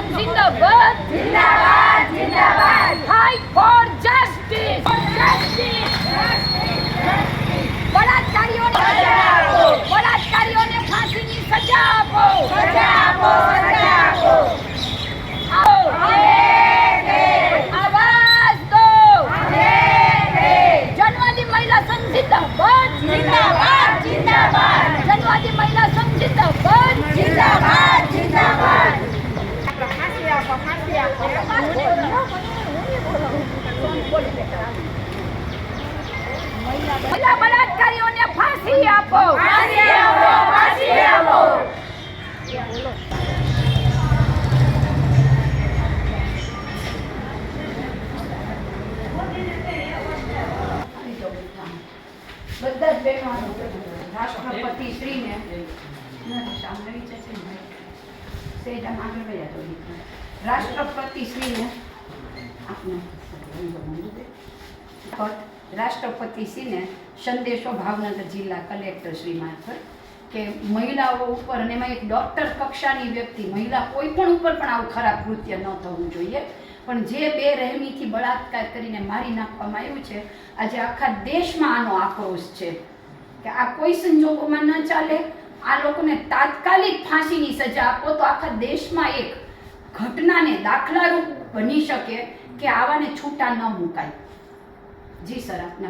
આંદોલન જિંદાબાદ. જિંદાબાદ જિંદાબાદ. Fight for justice for justice મહિલા સંઘ જિંદાબાદ. જિંદાબાદ. મહિલા બળાત્કારીઓને ફાંસી આપો. બધા જ બહેનો રાષ્ટ્રપતિ શ્રીને. નથી આગળ વયા તો રાષ્ટ્રપતિ શ્રીને. આપને. રાષ્ટ્રપતિ શ્રીને સંદેશો ભાવનગર જિલ્લા કલેક્ટર શ્રી મારફત કે મહિલાઓ ઉપર અને એમાં એક ડૉક્ટર કક્ષાની વ્યક્તિ, મહિલા કોઈ પણ ઉપર પણ આવું ખરાબ કૃત્ય ન થવું જોઈએ. પણ જે બે રહેમીથી બળાત્કાર કરીને મારી નાખવામાં આવ્યું છે, આજે આખા દેશમાં આનો આક્રોશ છે કે આ કોઈ સંજોગોમાં ન ચાલે. આ લોકોને તાત્કાલિક ફાંસીની સજા આપો તો આખા દેશમાં એક ઘટનાને દાખલારૂપ બની શકે કે આવાને છૂટા ન મુકાય. જી સર આપને